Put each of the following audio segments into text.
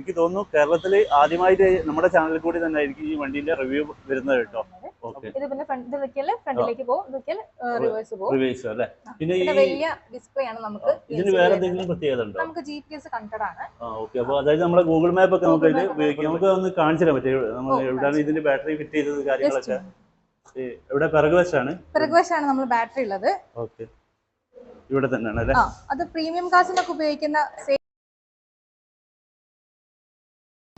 എനിക്ക് തോന്നുന്നു കേരളത്തിൽ ആദ്യമായിട്ട് നമ്മുടെ ചാനലിൽ കൂടി തന്നെ ആയിരിക്കും ഈ വണ്ടിന്റെ റിവ്യൂ വരുന്നത് കേട്ടോ. ഇത് പിന്നെ ഇത് വെക്കൽ ഫ്രണ്ടിലേക്ക് പോകും ഇത് റിവേഴ്സ് പോകും. റിവേഴ്സ് അല്ലേ? പിന്നെ ഈ വലിയ ഡിസ്പ്ലേ ആണ് നമുക്ക് ഇതിന് വേറെ എന്തെങ്കിലും പ്രത്യേകത ഉണ്ടോ? നമുക്ക് ജി പി എസ് ആണ്. ഓക്കെ അപ്പോൾ അതായത് നമ്മുടെ ഗൂഗിൾ മാപ്പ് ഒക്കെ നമുക്ക് Google ഉപയോഗിക്കാം. നമുക്ക് ഒന്ന് കാണിച്ചു തരാൻ പറ്റും. നമ്മൾ എവിടെയാണ് ഇതിന്റെ ബാറ്ററി ഫിറ്റ് ചെയ്തത് കാര്യങ്ങളൊക്കെ? ഇവിടെ പിറകു വശമാണ് പിറകുവശമാണ് നമ്മൾ ബാറ്ററി ഉള്ളത്. ഓക്കെ ഇവിടെ തന്നെയാണ് അല്ലേ? അത് പ്രീമിയം കാസിനൊക്കെ ഉപയോഗിക്കുന്ന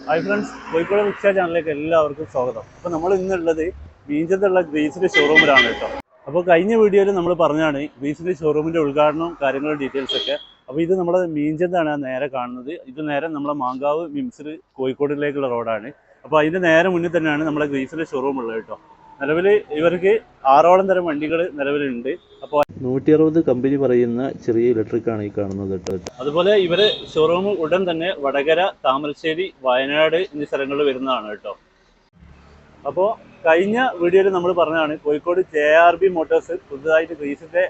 ഹായ് ഫ്രണ്ട്സ് കോഴിക്കോട് റിക്ഷ ചാനലിലേക്ക് എല്ലാവർക്കും സ്വാഗതം. അപ്പോൾ നമ്മൾ ഇന്നുള്ളത് മീഞ്ചത്തുള്ള ഗ്രീസിന്റെ ഷോറൂമിലാണ് കേട്ടോ. അപ്പോൾ കഴിഞ്ഞ വീഡിയോയിൽ നമ്മൾ പറഞ്ഞാണ് ഗ്രീസിന്റെ ഷോറൂമിന്റെ ഉദ്ഘാടനവും കാര്യങ്ങളും ഡീറ്റെയിൽസ് ഒക്കെ. അപ്പോൾ ഇത് നമ്മുടെ മീഞ്ചത്താണ് നേരെ കാണുന്നത്. ഇത് നേരെ നമ്മുടെ മാങ്കാവ് മിംസിൽ കോഴിക്കോടിലേക്കുള്ള റോഡാണ്. അപ്പോൾ അതിന്റെ നേരെ മുന്നിൽ തന്നെയാണ് നമ്മുടെ ഗ്രീസിന്റെ ഷോറൂം ഉള്ളത് കേട്ടോ. നിലവിൽ ഇവർക്ക് ആറോളം തരം വണ്ടികൾ നിലവിലുണ്ട്. അപ്പോൾ നൂറ്റി അറുപത് കമ്പനി പറയുന്ന ചെറിയ ഇലക്ട്രിക് ആണ് ഈ കാണുന്നത് അതുപോലെ ഇവർ ഷോറൂം ഉടൻ തന്നെ വടകര താമരശ്ശേരി വയനാട് എന്നീ സ്ഥലങ്ങളിൽ വരുന്നതാണ് കേട്ടോ. അപ്പോൾ കഴിഞ്ഞ വീഡിയോയിൽ നമ്മൾ പറഞ്ഞതാണ് Kozhikode J R B motors പുതുതായിട്ട് ഗ്രീസിന്റെ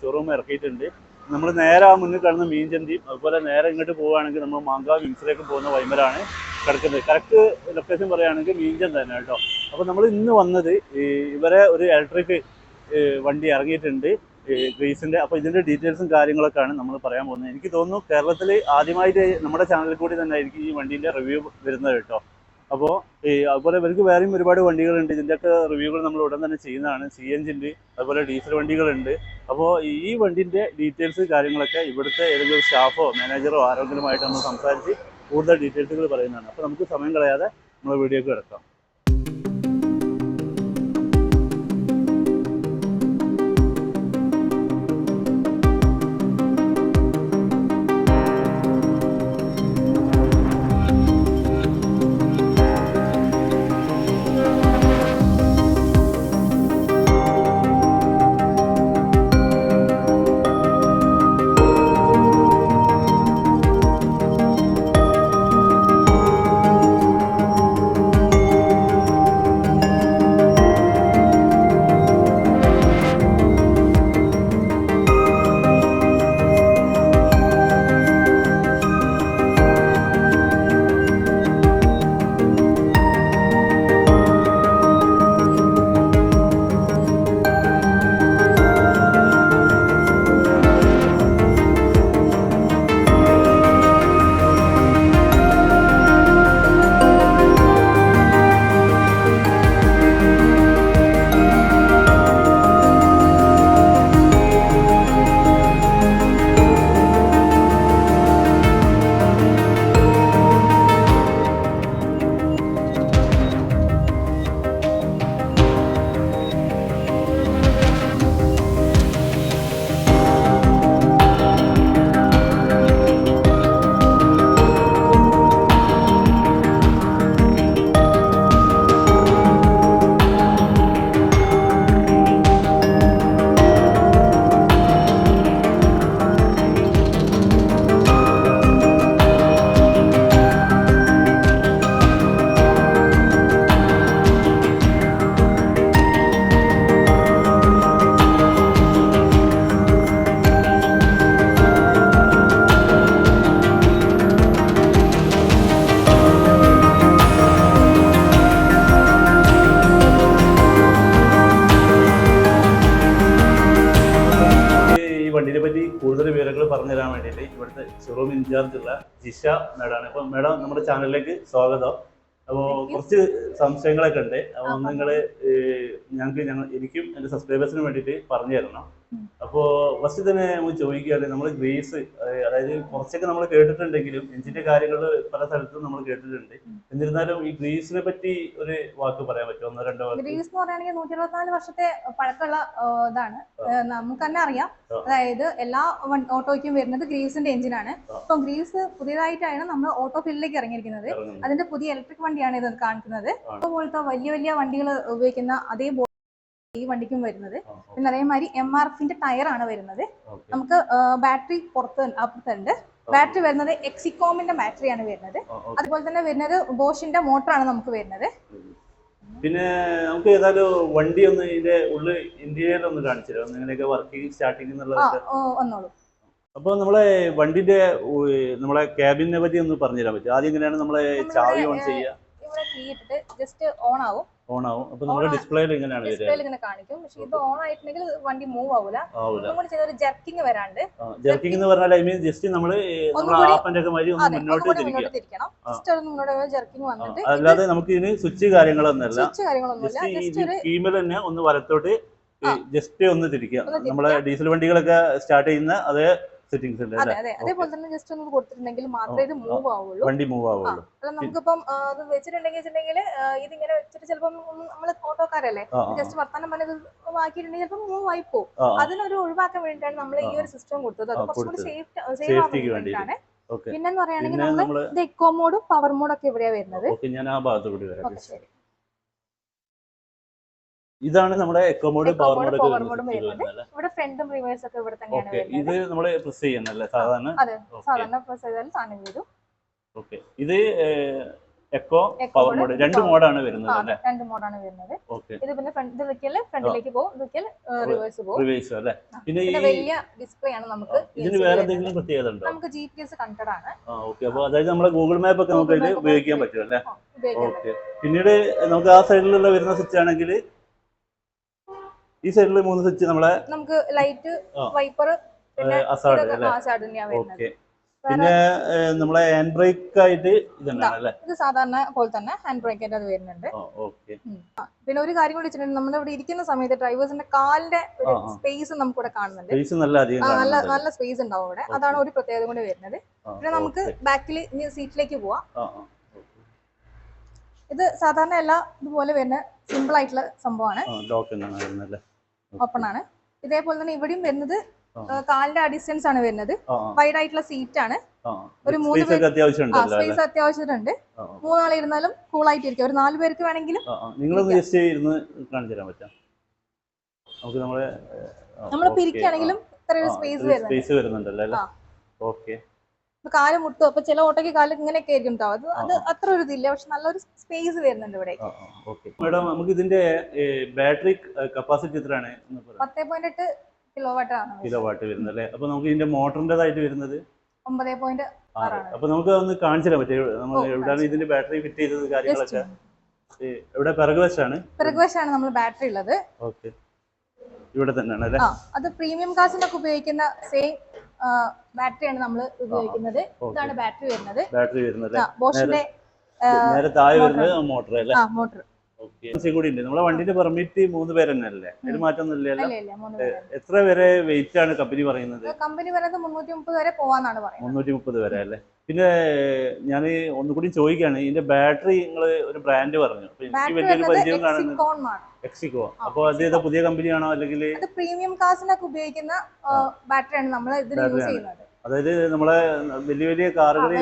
ഷോറൂം ഇറക്കിയിട്ടുണ്ട്. നമ്മൾ നേരെ ആ മുന്നിൽ കാണുന്ന മീൻചന്തിയും അതുപോലെ നേരെ ഇങ്ങോട്ട് പോവുകയാണെങ്കിൽ നമ്മൾ മാങ്കാവ് മിംസിലേക്ക് പോകുന്ന വൈമലാണ് കിടക്കുന്നത്. കറക്റ്റ് ലൊക്കേഷൻ പറയുകയാണെങ്കിൽ മീൻചന്ത തന്നെ കേട്ടോ. അപ്പോൾ നമ്മൾ ഇന്ന് വന്നത് ഇവരെ ഒരു ഇലക്ട്രിക് വണ്ടി ഇറങ്ങിയിട്ടുണ്ട്. ഗ്രീസിന്റെ അപ്പോൾ ഇതിന്റെ ഡീറ്റെയിൽസും കാര്യങ്ങളൊക്കെയാണ് നമ്മൾ പറയാൻ പോകുന്നത്. എനിക്ക് തോന്നുന്നു കേരളത്തിൽ ആദ്യമായിട്ട് നമ്മുടെ ചാനലിൽ കൂടി തന്നെ ആയിരിക്കും ഈ വണ്ടീന്റെ റിവ്യൂ വരുന്നത് കേട്ടോ. അപ്പോൾ ഈ അതുപോലെ ഇവർക്ക് വേറെയും ഒരുപാട് വണ്ടികളുണ്ട്. ഇതിന്റെയൊക്കെ റിവ്യൂകൾ നമ്മൾ ഉടൻ തന്നെ ചെയ്യുന്നതാണ്. സി ജിന്റെ അതുപോലെ ഡീസൽ വണ്ടികളുണ്ട്. അപ്പോൾ ഈ വണ്ടിന്റെ ഡീറ്റെയിൽസ് കാര്യങ്ങളൊക്കെ ഇവിടുത്തെ ഏതെങ്കിലും സ്റ്റാഫോ മാനേജറോ ആരെങ്കിലുമായിട്ട് നമ്മൾ സംസാരിച്ച് കൂടുതൽ ഡീറ്റെയിൽസുകൾ പറയുന്നതാണ്. അപ്പോൾ നമുക്ക് സമയം കളയാതെ നമ്മൾ വീഡിയോക്ക് കിടക്കാം. പറഞ്ഞു തരാൻ വേണ്ടിയിട്ട് ഇവിടുത്തെ ഷോറൂം ഇൻചാർജ് ഉള്ള ജിഷ മേഡാണ്. അപ്പോൾ മേഡം നമ്മുടെ ചാനലിലേക്ക് സ്വാഗതം. അപ്പോൾ കുറച്ച് സംശയങ്ങളൊക്കെ ഉണ്ട്. അപ്പോൾ നിങ്ങൾ നിങ്ങൾ ഞങ്ങൾക്ക് ഞങ്ങൾ എനിക്കും എന്റെ സബ്സ്ക്രൈബേഴ്സിനും വേണ്ടിയിട്ട് പറഞ്ഞു തരണം. അപ്പോൾ ഫസ്റ്റ് തന്നെ നമ്മൾ ചോദിക്കുകയാണ് നമ്മൾ ഗ്രീസ് അതായത് കുറച്ചൊക്കെ നമ്മൾ കേട്ടിട്ടുണ്ടെങ്കിലും എഞ്ചിന്റെ കാര്യങ്ങൾ പല സ്ഥലത്തും നമ്മൾ കേട്ടിട്ടുണ്ട്. എന്നിരുന്നാലും ഈ ഗ്രീസിനെ പറ്റി ഒരു വാക്ക് പറയാൻ പറ്റുമോ? ഒന്നോ രണ്ടോ ഗ്രീസ് എന്ന് പറയുകയാണെങ്കിൽ നൂറ്റി ഇരുപത്തിനാല് വർഷത്തെ പഴക്കമുള്ള ഇതാണ്. നമുക്ക് തന്നെ അറിയാം. അതായത് എല്ലാ ഓട്ടോയ്ക്കും വരുന്നത് ഗ്രീസിന്റെ എഞ്ചിനാണ്. ഇപ്പം ഗ്രീസ് പുതിയതായിട്ടാണ് നമ്മൾ ഓട്ടോ ഫീൽഡിലേക്ക് ഇറങ്ങിയിരിക്കുന്നത്. അതിന്റെ പുതിയ ഇലക്ട്രിക് വണ്ടിയാണ് ഇത് കാണിക്കുന്നത്. അതുപോലത്തെ വലിയ വലിയ വണ്ടികൾ ഉപയോഗിക്കുന്ന അതേ ഈ വണ്ടിക്കും വരുന്നത്. പിന്നെ അതേമാതിരി എം ആർ എഫിന്റെ ടയർ ആണ് വരുന്നത് നമുക്ക് ബാറ്ററി പുറത്ത് അപ്പുറത്തുണ്ട്. ബാറ്ററി വരുന്നത് എക്സിക്കോമിന്റെ ബാറ്ററിയാണ് വരുന്നത്. അതുപോലെ തന്നെ വരുന്നത് ബോഷിന്റെ മോട്ടറാണ് നമുക്ക് വരുന്നത്. പിന്നെ നമുക്ക് ഏതായാലും വണ്ടി ഒന്ന് ഇതിന്റെ ഉള്ളിൽ ഇന്റീരിയർ ഒന്ന് കാണിച്ചു ഇങ്ങനെയൊക്കെ വർക്കിംഗ് സ്റ്റാർട്ടിങ് ആ എന്നുള്ളതൊക്കെ. വന്നോളൂ. അപ്പോൾ നമ്മളെ വണ്ടിന്റെ നമ്മളെ ക്യാബിനെ പറ്റി ഒന്ന് പറഞ്ഞുതരാൻ പറ്റും ആദ്യം എങ്ങനെയാണ് നമ്മളെ ചാവി ഓൺ ചെയ്യുക? ഇവിടെ കീ ഇട്ടിട്ട് ജസ്റ്റ് ഓൺ ആവും. ഓൺ ആവും അപ്പൊ നമ്മുടെ ഡിസ്പ്ലേയിൽ ഇങ്ങനെയാണ് ഡിസ്പ്ലേയിൽ ഇങ്ങനെ കാണിക്കും. പക്ഷെ ഇത് ഓൺ ആയിട്ടുണ്ടെങ്കിൽ വണ്ടി മൂവ് ആവൂല. ആവൂല. ഒന്നും കൂടി ചെയ്ത ഒരു ജർക്കിങ് വരാണ്ട്. ജർക്കിംഗ് എന്ന് പറഞ്ഞാൽ ഐ മീൻ ജസ്റ്റ് നമ്മൾ ആപ്പന്റെ ഒക്കെ മാതിരി ഒന്ന് മുന്നോട്ട് ഒന്നുകൂടി തിരിക്കണം. ജസ്റ്റ് ഒന്ന് മുന്നോട്ട് ജർക്കിങ് വന്നിട്ട് അല്ലാതെ നമുക്ക് ഇതിന് സ്വിച്ച് കാര്യങ്ങളൊന്നുമല്ല. സ്വിച്ച് കാര്യങ്ങളൊന്നുമില്ല. കീമൽ തന്നെ ഒന്ന് വലത്തോട്ട് ജസ്റ്റ് ഒന്ന് തിരിക്കുക. നമ്മളെ ഡീസൽ വണ്ടികളൊക്കെ സ്റ്റാർട്ട് ചെയ്യുന്ന അതേ സെറ്റിംഗ്സ് ഉണ്ട് അതെ അതെ. അതേപോലെ തന്നെ ജസ്റ്റ് ഒന്ന് കൊടുത്തിട്ടുണ്ടെങ്കിൽ മാത്രമേ ഇത് മൂവ് ആവുള്ളൂ. വണ്ടി മൂവ് ആവുള്ളൂ. അല്ല നമുക്കിപ്പം അത് വെച്ചിട്ടുണ്ടെങ്കിൽ വെച്ചിട്ടുണ്ടെങ്കിൽ ഇതിങ്ങനെ വെച്ചിട്ട് ചിലപ്പം നമ്മൾ ഓട്ടോക്കാരല്ലേ? ജസ്റ്റ് വർത്താനം പറഞ്ഞത് ആക്കിയിട്ടുണ്ടെങ്കിൽ ചിലപ്പോൾ മൂവ് ആയി പോകും. അതിനൊരു ഒഴിവാക്കാൻ വേണ്ടിയിട്ടാണ് നമ്മൾ ഈ ഒരു സിസ്റ്റം കൊടുത്തത്. അത് കുറച്ചുകൂടി. സേഫ് സേവ് ആവാൻ വേണ്ടിയിട്ടാണ്. പിന്നെന്ന് പറയുകയാണെങ്കിൽ നമ്മൾ നമ്മൾ ഇത് എക്കോ മോഡും പവർ മോഡും ഒക്കെ ഇവിടെയാ വരുന്നത്? ഞാൻ ആ ഭാഗത്ത് കൂടി വരാം ഇതാണ് നമ്മുടെ എക്കോമോഡ് മോഡ് പവർ മോഡ്. ഇവിടെ ഫ്രണ്ടും റിവേഴ്സ് ഒക്കെ ഇവിടെ തന്നെയാണ് ഓക്കെ ഇത് നമ്മൾ പ്രസ് ചെയ്യുന്നല്ലേ സാധാരണ? അതെ സാധാരണ പ്രസ് ചെയ്താൽ സാധനം വരും. ഓക്കെ ഇത് എക്കോ പവർ മോഡ് രണ്ട് മോഡാണ് വരുന്നത് അല്ലേ? രണ്ട് മോഡാണ് വരുന്നത്. ഓക്കെ ഇത് പിന്നെ ഫ്രണ്ട് ഇത് വെക്കൽ ഫ്രണ്ടിലേക്ക് പോകും ഇത് വെക്കൽ റിവേഴ്സ് പോകും. റിവേഴ്സ് അല്ലേ? പിന്നെ ഈ വലിയ ഡിസ്പ്ലേ ആണ് നമുക്ക് ഇതിന് വേറെ എന്തെങ്കിലും പ്രത്യേകത ഉണ്ടോ? നമുക്ക് ജിപിഎസ് പി എസ് കണക്റ്റഡ് ആണ്. ആ ഓക്കെ അപ്പോൾ അതായത് നമ്മുടെ ഗൂഗിൾ മാപ്പ് ഒക്കെ നമുക്ക് ഇതിൽ ഉപയോഗിക്കാൻ പറ്റും അല്ലേ? ഓക്കെ പിന്നീട് നമുക്ക് ആ സൈഡിലുള്ള വരുന്ന സ്വിച്ച് ആണെങ്കിൽ ഈ സൈഡിൽ മൂന്ന് സ്വിച്ച് നമ്മളെ നമുക്ക് ലൈറ്റ്. വൈപ്പർ ഓക്കെ പിന്നെ നമ്മളെ ഹാൻഡ് ബ്രേക്ക് ആയിട്ട് ഇത് സാധാരണ പോലെ തന്നെ ഹാൻഡ് ബ്രേക്ക് ആയിട്ട് അത് വരുന്നുണ്ട്. ഓക്കെ പിന്നെ ഒരു കാര്യം കൂടി വെച്ചിട്ടുണ്ട് നമ്മൾ ഇവിടെ ഇരിക്കുന്ന സമയത്ത് ഡ്രൈവേഴ്സിന്റെ കാലിന്റെ. സ്പേസ് നമുക്ക് ഇവിടെ കാണുന്നുണ്ട്. സ്പേസ് നല്ല നല്ല നല്ല സ്പേസ് ഉണ്ടാവും ഇവിടെ. അതാണ് ഒരു പ്രത്യേകത കൂടി വരുന്നത്. പിന്നെ നമുക്ക്. ബാക്കിൽ സീറ്റിലേക്ക് പോവാം. ഇത് സാധാരണ എല്ലാ ഇതുപോലെ വരുന്ന സിമ്പിൾ ആയിട്ടുള്ള സംഭവമാണ്. ഓപ്പൺ ആണ്. ഇതേപോലെ തന്നെ ഇവിടെയും വരുന്നത് കാലിന്റെ ആ ഡിസ്റ്റൻസ് ആണ് വരുന്നത്. വൈഡ് ആയിട്ടുള്ള സീറ്റ് ആണ്. ഒരു മൂന്ന് ആ സ്പേസ് അത്യാവശ്യമുണ്ട്. മൂന്നാൾ ഇരുന്നാലും കൂൾ ആയിട്ട് ഇരിക്കും ഒരു നാല് പേർക്ക് വേണമെങ്കിലും നമ്മൾ പിരിക്കുകയാണെങ്കിലും ഇത്ര സ്പേസ് വരുന്നുണ്ടല്ലോ കാൽ മുട്ടും അപ്പൊ ചില ഓട്ടോയ്ക്ക് കാൽ ഇങ്ങനെയൊക്കെ ആയിരിക്കും ഉണ്ടാവും അത് അത് അത്ര ഒരു ഇതില്ല. പക്ഷെ നല്ലൊരു സ്പേസ് വരുന്നുണ്ട് ഇവിടെ. മാഡം നമുക്ക് ഇതിന്റെ ബാറ്ററി കപ്പാസിറ്റി എത്രയാണ് പത്തേ പോയിന്റ് എട്ട് കിലോ വാട്ട് ആണ്. കിലോ വാട്ട് വരുന്നത് അല്ലേ അപ്പൊ നമുക്ക് ഇതിന്റെ മോട്ടറിന്റേതായിട്ട് വരുന്നത്? ഒമ്പതേ പോയിന്റ് അപ്പൊ നമുക്ക് ഒന്ന് കാണിച്ചു തരാൻ പറ്റും നമ്മൾ എവിടെയാണ് ഇതിന്റെ ബാറ്ററി ഫിറ്റ് ചെയ്തത് കാര്യങ്ങളൊക്കെ? ഇവിടെ ഏ, എവിടെ? പിറകുവശാണ് പിറകുവശമാണ് നമ്മൾ ബാറ്ററി ഉള്ളത്. ഓക്കെ ഇവിടെ തന്നെയാണ് അല്ലേ? അത് പ്രീമിയം കാസിനൊക്കെ ഉപയോഗിക്കുന്ന സെയിം ബാറ്ററിയാണ് നമ്മൾ ഉപയോഗിക്കുന്നത്. ഇതാണ് ബാറ്ററി വരുന്നത്. ബാറ്ററി വരുന്നത് ബോഷിന്റെ നേരെ താഴെ വരുന്നത് മോട്ടർ മോട്ടർ. കൂടി ഉണ്ട് നമ്മളെ വണ്ടിന്റെ പെർമിറ്റ് മൂന്ന് പേര് തന്നെ അല്ലേ അതിന് മാറ്റമൊന്നുമില്ല അല്ല ഇല്ല മൂന്ന് പേര് എത്ര വരെ വെയിറ്റ് ആണ് കമ്പനി പറയുന്നത്? കമ്പനി പറയുന്നത് മുന്നൂറ്റി മുപ്പത് വരെ പോവാന്നാണ് പറയുന്നത്. മുന്നൂറ്റി മുപ്പത് വരെ അല്ലേ? പിന്നെ ഞാൻ ഒന്നുകൂടി ചോദിക്കുകയാണ് ഇതിന്റെ ബാറ്ററി നിങ്ങൾ ഒരു ബ്രാൻഡ് പറഞ്ഞു. എനിക്ക് വലിയൊരു പരിചയം കാണുന്നത് എക്സിക്കോ അപ്പൊ അത് ഏതാ പുതിയ കമ്പനിയാണോ? അല്ലെങ്കിൽ പ്രീമിയം കാസിനൊക്കെ ഉപയോഗിക്കുന്ന ബാറ്ററിയാണ് നമ്മൾ ഇതിൽ യൂസ് ആണ്. ചെയ്യുന്നത്. അതായത് നമ്മളെ വലിയ വലിയ കാറുകളിൽ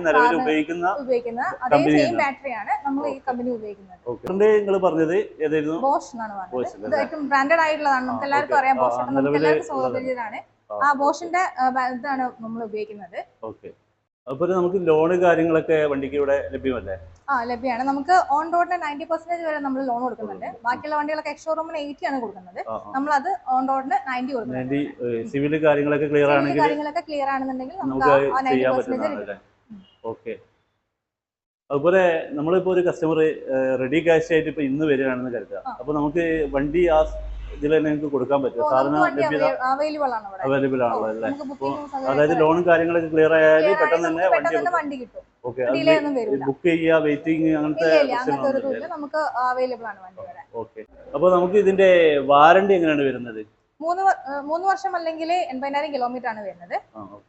നിലവിൽ ഉപയോഗിക്കുന്ന ഉപയോഗിക്കുന്ന അതേ സെയിം. ബാറ്ററിയാണ് നമ്മൾ ഈ കമ്പനി ഉപയോഗിക്കുന്നത്. നിങ്ങൾ പറഞ്ഞത് ഏതായിരുന്നു? ബോഷ് എന്നാണ് Bosch പറഞ്ഞത് അല്ലേ? ഇത് ഏറ്റവും ബ്രാൻഡഡ് ആയിട്ടുള്ളതാണ്. നമുക്ക് എല്ലാവർക്കും അറിയാം ആ, ബോഷ് നമുക്ക് നിലവിൽ എല്ലാവർക്കും സൗകര്യമാണ് ആ, ആ ബോഷിന്റെ ഇതാണ് നമ്മൾ ഉപയോഗിക്കുന്നത്. ഓക്കെ അപ്പൊ നമുക്ക് ലോണ് കാര്യങ്ങളൊക്കെ വണ്ടിക്ക് ഇവിടെ ലഭ്യമല്ലേ? ആ ലഭ്യമാണ്. നമുക്ക് ഓൺ റോഡിന് നയന്റി പെർസെന്റേജ് വരെ നമ്മൾ ലോൺ കൊടുക്കുന്നുണ്ട്. ബാക്കിയുള്ള വണ്ടികളൊക്കെ എക്സ് റൂമിന് എയ്റ്റി ആണ് കൊടുക്കുന്നത്. നമ്മൾ അത് ഓൺ റോഡിന് നയന്റി കൊടുക്കുന്നുണ്ട് സിവിൽ കാര്യങ്ങളൊക്കെ ക്ലിയർ ആണെങ്കിൽ കാര്യങ്ങളൊക്കെ ക്ലിയർ ആണെന്നുണ്ടെങ്കിൽ നമുക്ക് ചെയ്യാൻ പറ്റുന്നതാണ് ഓക്കെ അതുപോലെ നമ്മളിപ്പോ ഒരു കസ്റ്റമർ റെഡി ക്യാഷ് ആയിട്ട് ഇപ്പൊ ഇന്ന് വരികയാണെന്ന് കരുതുക. അപ്പോൾ അപ്പൊ നമുക്ക് വണ്ടി ആ ഇതിൽ തന്നെ നിങ്ങൾക്ക് കൊടുക്കാൻ പറ്റും സാധന ലഭ്യത അവൈലബിൾ ആണല്ലോ അല്ലേ? നമുക്ക് അതായത് ലോണും കാര്യങ്ങളൊക്കെ ക്ലിയർ ആയാലും പെട്ടെന്ന് തന്നെ വണ്ടി കിട്ടും. ഓക്കെ ബുക്ക് ചെയ്യുക വെയിറ്റിംഗ് അങ്ങനത്തെ ഓക്കെ. അപ്പൊ നമുക്ക് ഇതിന്റെ വാറണ്ടി എങ്ങനെയാണ് വരുന്നത്? മൂന്ന് മൂന്ന് വർഷം അല്ലെങ്കിൽ എൺപതിനായിരം കിലോമീറ്റർ ആണ് വരുന്നത്.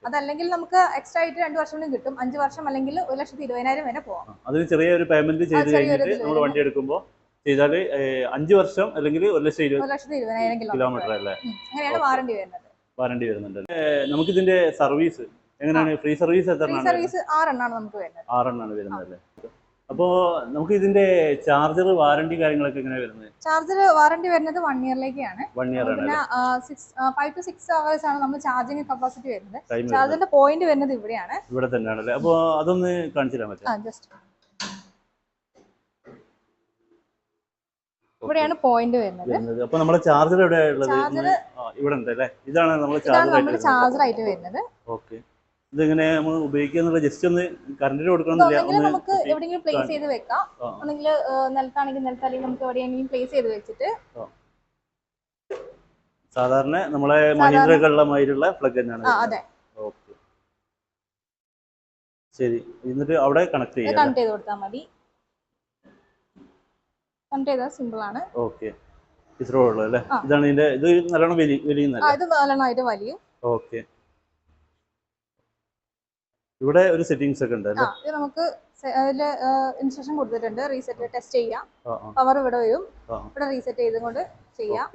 അതല്ലെങ്കിൽ നമുക്ക് എക്സ്ട്രാ ആയിട്ട് രണ്ട് വർഷം കൂടി കിട്ടും. അഞ്ച് വർഷം അല്ലെങ്കിൽ ഒരു ലക്ഷത്തി ഇരുപതിനായിരം വരെ പോകാം അതിന് ചെറിയൊരു പേയ്മെന്റ് ചെയ്ത് കഴിഞ്ഞിട്ട് നമ്മൾ വണ്ടി എടുക്കുമ്പോൾ ചെയ്താൽ അഞ്ച് വർഷം അല്ലെങ്കിൽ ഒരു ലക്ഷം ഇരുപത് കിലോമീറ്റർ. അല്ലേ. വാറണ്ടി വരുന്നുണ്ട്. നമുക്ക് ഇതിന്റെ സർവീസ് എങ്ങനെയാണ്? ഫ്രീ സർവീസ് സർവീസ് ആറെണ്ണാണ് വരുന്നത്. അല്ലേ? അപ്പോ നമുക്ക് ഇതിന്റെ ചാർജർ വാറണ്ടി കാര്യങ്ങളൊക്കെ എങ്ങനെ വരുന്നത്? ചാർജർ വാറണ്ടി വരുന്നത് വൺ ഇയറിലേക്കാണ് വൺ ഇയർ ആണ് പിന്നെ six five to six hours ആണ് നമ്മൾ ചാർജിങ് കപ്പാസിറ്റി വരുന്നത്. ചാർജറിന്റെ പോയിന്റ് വരുന്നത്. ഇവിടെയാണ്. ഇവിടെ തന്നെയാണല്ലേ? അപ്പോ അതൊന്ന് കാണിച്ചു തരാൻ പറ്റും ആ ജസ്റ്റ് ഇവിടെയാണ് പോയിന്റ് വരുന്നത്. അപ്പൊ നമ്മുടെ ചാർജർ എവിടെയുള്ളത് ഇവിടെ ഉണ്ട് അല്ലേ? ഇതാണ് നമ്മൾ ചാർജർ ചാർജർ ആയിട്ട് വരുന്നത്. ഓക്കെ. ഇതെങ്ങനെ നമ്മൾ ഉപയോഗിക്കുക ജസ്റ്റ് ഒന്ന് കറണ്ടിന് കൊടുക്കണമെന്നില്ല നമുക്ക് എവിടെയെങ്കിലും പ്ലേസ് ചെയ്ത് വെക്കാം. അല്ലെങ്കിൽ നിലത്താണെങ്കിൽ നിലത്ത് അല്ലെങ്കിൽ നമുക്ക് എവിടെയെങ്കിലും പ്ലേസ് ചെയ്ത് വെച്ചിട്ട്. സാധാരണ നമ്മളെ മഹീന്ദ്രകളുടെ മാതിരിയുള്ള പ്ലഗ് തന്നെയാണ് അതെ. ഓക്കെ. ശരി. എന്നിട്ട് അവിടെ കണക്ട് ചെയ്യാം കണക്ട് ചെയ്ത് കൊടുത്താൽ മതി. കണക്ട് ചെയ്താൽ സിമ്പിൾ ആണ്. ഓക്കെ ഇത്രേ ഉള്ളൂ അല്ലേ? ഇതാണ് ഇതിന്റെ ഇത് നല്ലോണം വലി ആ വലിയുന്നല്ലേ ഇത് നല്ലോണമായിട്ട് വലിയും. ഓക്കെ ഇവിടെ ഒരു സെറ്റിംഗ്സ് ഒക്കെ ഉണ്ട് അല്ലേ? ഇത് നമുക്ക് അതിൽ ഇൻസ്ട്രക്ഷൻ കൊടുത്തിട്ടുണ്ട്. റീസെറ്റ് ടെസ്റ്റ് ചെയ്യാം. പവർ ഇവിടെ വരും. ഇവിടെ റീസെറ്റ് ചെയ്തുകൊണ്ട് ചെയ്യാം.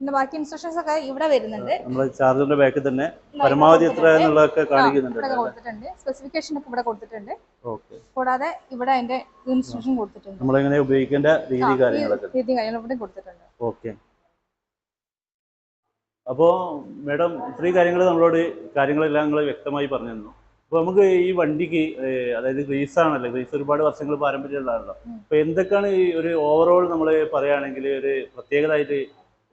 പിന്നെ ബാക്കി ഇൻസ്ട്രക്ഷൻസ് ഒക്കെ ഇവിടെ വരുന്നുണ്ട്. നമ്മുടെ ചാർജറിന്റെ ബാക്കിൽ തന്നെ പരമാവധി എത്ര എന്നുള്ളതൊക്കെ കാണിക്കുന്നുണ്ട് ഇവിടെ കൊടുത്തിട്ടുണ്ട്. സ്പെസിഫിക്കേഷൻ ഒക്കെ ഇവിടെ കൊടുത്തിട്ടുണ്ട്. ഓക്കെ കൂടാതെ ഇവിടെ അതിന്റെ ഇൻസ്ട്രക്ഷൻ കൊടുത്തിട്ടുണ്ട്. നമ്മൾ എങ്ങനെ ഉപയോഗിക്കേണ്ട രീതി കാര്യങ്ങളൊക്കെ. രീതി കാര്യങ്ങൾ ഇവിടെ കൊടുത്തിട്ടുണ്ട്. ഓക്കെ അപ്പോൾ മാഡം ഇത്രയും കാര്യങ്ങൾ നമ്മളോട് കാര്യങ്ങളെല്ലാം നിങ്ങൾ വ്യക്തമായി പറഞ്ഞു തന്നു അപ്പോൾ നമുക്ക് ഈ വണ്ടിക്ക് അതായത് ഗ്രീസ് ആണല്ലോ ഗ്രീസ് ഒരുപാട് വർഷങ്ങൾ പാരമ്പര്യമുള്ളതാണല്ലോ. അപ്പോൾ എന്തൊക്കെയാണ് ഈ ഒരു ഓവറോൾ നമ്മൾ പറയുകയാണെങ്കിൽ ഒരു പ്രത്യേകതയായിട്ട്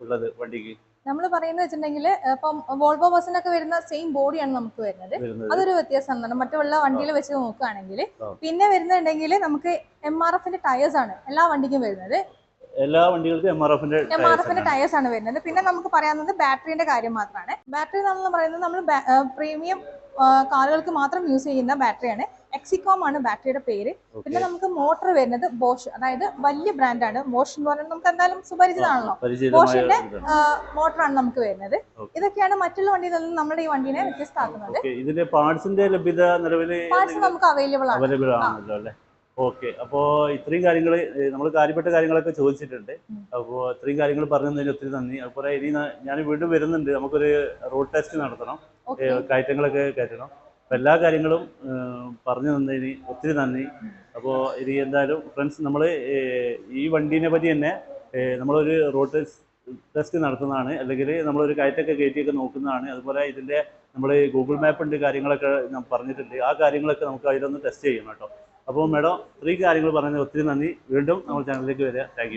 ഉള്ളത് വണ്ടിക്ക്? നമ്മൾ പറയുന്നത് വെച്ചിട്ടുണ്ടെങ്കിൽ ഇപ്പം വോൾവോ ബസ്സിനൊക്കെ വരുന്ന സെയിം ബോഡിയാണ് നമുക്ക് വരുന്നത്. അതൊരു വ്യത്യാസം മറ്റുള്ള വണ്ടിയിൽ വെച്ച് നോക്കുകയാണെങ്കിൽ പിന്നെ വരുന്നുണ്ടെങ്കിൽ നമുക്ക് എം ആർ എഫിന്റെ ടയേഴ്സ് ആണ് എല്ലാ വണ്ടിക്കും വരുന്നത്. എല്ലാ വണ്ടികൾക്കും എം ആർ എഫിന്റെ എം ആർ എഫിന്റെ ടയേഴ്സ് ആണ്. വരുന്നത്. പിന്നെ നമുക്ക് പറയാവുന്നത് ബാറ്ററിന്റെ കാര്യം മാത്രമാണ് ബാറ്ററി നമ്മൾ പറയുന്നത് നമ്മൾ പ്രീമിയം കാറുകൾക്ക് മാത്രം യൂസ് ചെയ്യുന്ന ബാറ്ററിയാണ്. എക്സിക്കോം ആണ് ബാറ്ററിയുടെ പേര്. പിന്നെ നമുക്ക് മോട്ടർ വരുന്നത് ബോഷ് അതായത് വലിയ ബ്രാൻഡാണ് ബോഷ് എന്ന് പറയുന്നത് നമുക്ക് എന്തായാലും സുപരിചിതമാണല്ലോ. ബോഷിന്റെ. മോട്ടറാണ് നമുക്ക് വരുന്നത്. ഇതൊക്കെയാണ് മറ്റുള്ള വണ്ടിയിൽ നിന്നും നമ്മുടെ ഈ വണ്ടീനെ വ്യത്യസ്തമാക്കുന്നത്. ഇതിന്റെ പാർട്സിന്റെ ലഭ്യത നിലവിൽ പാർട്സ് നമുക്ക് അവൈലബിൾ ആണ്. അവൈലബിൾ ആണല്ലോ അല്ലേ? ഓക്കെ അപ്പോ ഇത്രയും കാര്യങ്ങൾ നമ്മൾ കാര്യപ്പെട്ട കാര്യങ്ങളൊക്കെ ചോദിച്ചിട്ടുണ്ട്. അപ്പോ അപ്പോൾ ഇത്രയും കാര്യങ്ങൾ പറഞ്ഞതിന് ഒത്തിരി നന്ദി. അതുപോലെ ഇനി ഞാൻ വീണ്ടും വരുന്നുണ്ട്. നമുക്കൊരു റോഡ് ടെസ്റ്റ് നടത്തണം. കയറ്റങ്ങളൊക്കെ കയറ്റണം. അപ്പോൾ എല്ലാ കാര്യങ്ങളും പറഞ്ഞു തന്നതിന് ഒത്തിരി നന്ദി. അപ്പോൾ ഇനി എന്തായാലും ഫ്രണ്ട്സ് നമ്മൾ ഈ വണ്ടീനെ പറ്റി തന്നെ നമ്മളൊരു റോഡ് ടെസ്റ്റ് നടത്തുന്നതാണ്. അല്ലെങ്കിൽ നമ്മളൊരു കയറ്റൊക്കെ കയറ്റിയൊക്കെ നോക്കുന്നതാണ്. അതുപോലെ ഇതിന്റെ നമ്മൾ ഗൂഗിൾ മാപ്പ് ഉണ്ട് കാര്യങ്ങളൊക്കെ ഞാൻ പറഞ്ഞിട്ടുണ്ട്. ആ കാര്യങ്ങളൊക്കെ നമുക്ക് അതിലൊന്ന് ടെസ്റ്റ് ചെയ്യണം കേട്ടോ. അപ്പോൾ മേഡം ഇത്രയും കാര്യങ്ങൾ പറഞ്ഞത് ഒത്തിരി നന്ദി. വീണ്ടും നമ്മൾ ചാനലിലേക്ക് വരിക. താങ്ക്